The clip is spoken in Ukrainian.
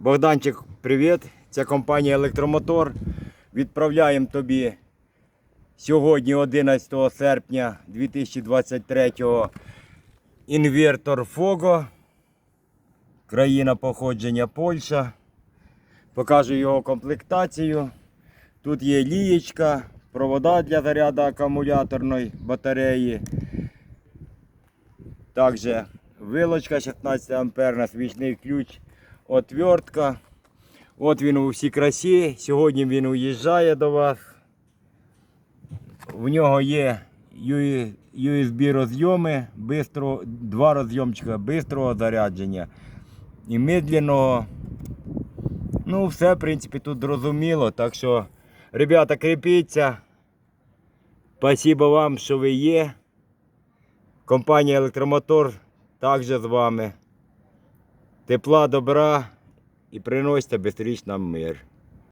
Богданчик, привіт! Це компанія Електромотор. Відправляємо тобі сьогодні, 11 серпня 2023 інвертор Фого. Країна походження Польща. Покажу його комплектацію. Тут є лієчка, провода для заряду акумуляторної батареї. Також вилочка 16 амперна, свічний ключ, отвертка. От він у всій красі. Сьогодні він уїжджає до вас. В нього є USB розйоми, бистро, два розйомчика бистрого зарядження і медленного. Ну, все, в принципі, тут зрозуміло. Так що, ребята, кріпіться. Спасибо вам, що ви є. Компанія Електромотор також з вами. Тепла, добра і приносьте безріч нам мир.